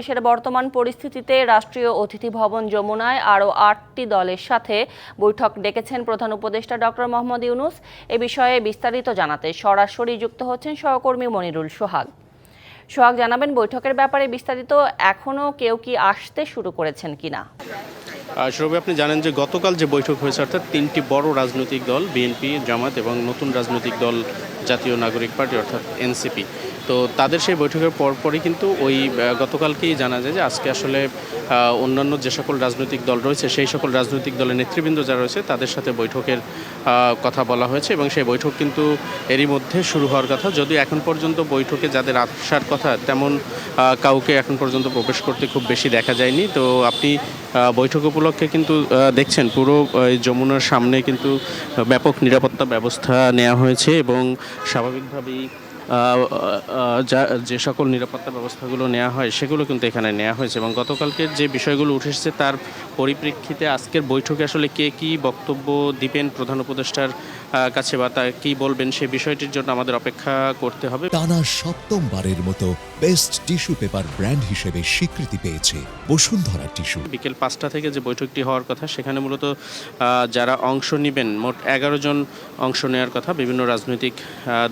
দেশের বর্তমান পরিস্থিতিতে রাষ্ট্রীয় অতিথি ভবন যমুনায় আরও আটটি দলের সাথে বৈঠক ডেকেছেন প্রধান উপদেষ্টা ডক্টর মোহাম্মদ ইউনুস। এ বিষয়ে বিস্তারিত জানাতে সরাসরি যুক্ত হচ্ছেন সহকর্মী মনিরুল সোহাগ। সোহাগ, জানাবেন বৈঠকের ব্যাপারে বিস্তারিত, এখনও কেউ কি আসতে শুরু করেছেন কিনা? সৌরভে, আপনি জানেন যে গতকাল যে বৈঠক হয়েছে, অর্থাৎ তিনটি বড় রাজনৈতিক দল, বিএনপি জামাত এবং নতুন রাজনৈতিক দল জাতীয় নাগরিক পার্টি, অর্থাৎ এনসিপি তো তাদের সেই বৈঠকের পরপরই কিন্তু ওই গতকালকেই জানা যায় যে আজকে আসলে অন্যান্য যে সকল রাজনৈতিক দল রয়েছে, সেই সকল রাজনৈতিক দলের নেতৃবৃন্দ যারা রয়েছে তাদের সাথে বৈঠকের কথা বলা হয়েছে এবং সেই বৈঠক কিন্তু এরই মধ্যে শুরু হওয়ার কথা। যদিও এখন পর্যন্ত বৈঠকে যাদের আসার কথা তেমন কাউকে এখন পর্যন্ত প্রবেশ করতে খুব বেশি দেখা যায়নি। তো আপনি বৈঠক উপলক্ষে কিন্তু দেখছেন পুরো যমুনার সামনে কিন্তু ব্যাপক নিরাপত্তা ব্যবস্থা নেওয়া হয়েছে এবং স্বাভাবিকভাবেই যা, যে সকল নিরাপত্তা ব্যবস্থাগুলো নেওয়া হয়, সেগুলো কিন্তু এখানে নেওয়া হয়েছে। এবং গতকালকের যে বিষয়গুলো উঠে এসেছে, তার পরিপ্রেক্ষিতে আজকের বৈঠকে আসলে কে কী বক্তব্য দিবেন প্রধান উপদেষ্টার কাছে বা তা কী বলবেন সে বিষয়টির জন্য আমাদের অপেক্ষা করতে হবে। টানা সপ্তমবারের মতো বেস্ট টিস্যু পেপার ব্র্যান্ড হিসেবে স্বীকৃতি পেয়েছে বসুন্ধরা টিস্যু। বিকেল পাঁচটা থেকে যে বৈঠকটি হওয়ার কথা সেখানে মূলত যারা অংশ নেবেন মোট এগারো জন অংশ নেওয়ার কথা বিভিন্ন রাজনৈতিক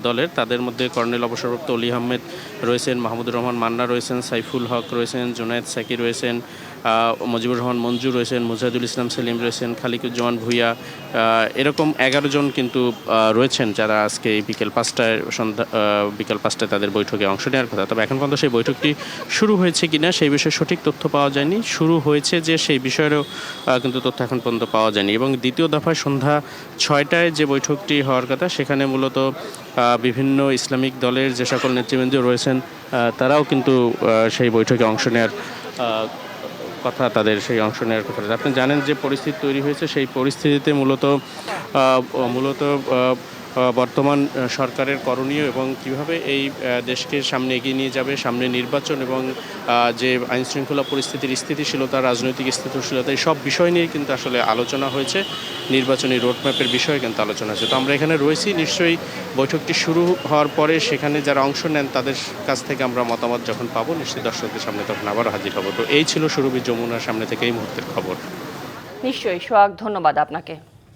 দলের তাদের মধ্যে কর্নেল অবসরপ্রাপ্ত অলি আহমেদ রয়েছেন মাহমুদুর রহমান মান্না রয়েছেন সাইফুল হক রয়েছেন জুনায়েদ সাকি রয়েছেন মুজিবুর রহমান মঞ্জু রয়েছেন, মুজাহিদুল ইসলাম সেলিম রয়েছেন, খালিকুজ্জামান ভুইয়া এরকম এগারো জন কিন্তু রয়েছেন যারা আজকে বিকেল পাঁচটায় সন্ধ্যা বিকেল পাঁচটায় তাদের বৈঠকে অংশ নেওয়ার কথা। তবে এখন পর্যন্ত সেই বৈঠকটি শুরু হয়েছে কিনা সেই বিষয়ে সঠিক তথ্য পাওয়া যায়নি। শুরু হয়েছে যে সেই বিষয়েরও কিন্তু তথ্য এখন পর্যন্ত পাওয়া যায়নি। এবং দ্বিতীয় দফায় সন্ধ্যা ছয়টায় যে বৈঠকটি হওয়ার কথা, সেখানে মূলত বিভিন্ন ইসলামিক দলের যে সকল নেতৃবৃন্দ রয়েছেন তারাও কিন্তু সেই বৈঠকে অংশ নেওয়ার কথা, তাদের সেই অংশ নেওয়ার কথা। আপনি জানেন যে পরিস্থিতি তৈরি হয়েছে, সেই পরিস্থিতিতে মূলত মূলত বর্তমান সরকারের করণীয় এবং কীভাবে এই দেশকে সামনে এগিয়ে নিয়ে যাবে, সামনে নির্বাচন এবং যে আইন শৃঙ্খলা পরিস্থিতির স্থিতিশীলতা, রাজনৈতিক স্থিতিশীলতা, এই সব বিষয় নিয়ে কিন্তু আসলে আলোচনা হয়েছে। নির্বাচনী রোডম্যাপের বিষয়ে কিন্তু আলোচনা হয়েছে। তো আমরা এখানে রয়েছি। নিশ্চয়ই বৈঠকটি শুরু হওয়ার পরে সেখানে যারা অংশ নেন, তাদের কাছ থেকে আমরা মতামত যখন পাবো, নিশ্চয়ই দর্শকদের সামনে তখন আবারও হাজির হব। তো এই ছিল সুরভি যমুনার সামনে থেকে এই মুহূর্তের খবর। নিশ্চয়ই, সোহাগ, ধন্যবাদ আপনাকে।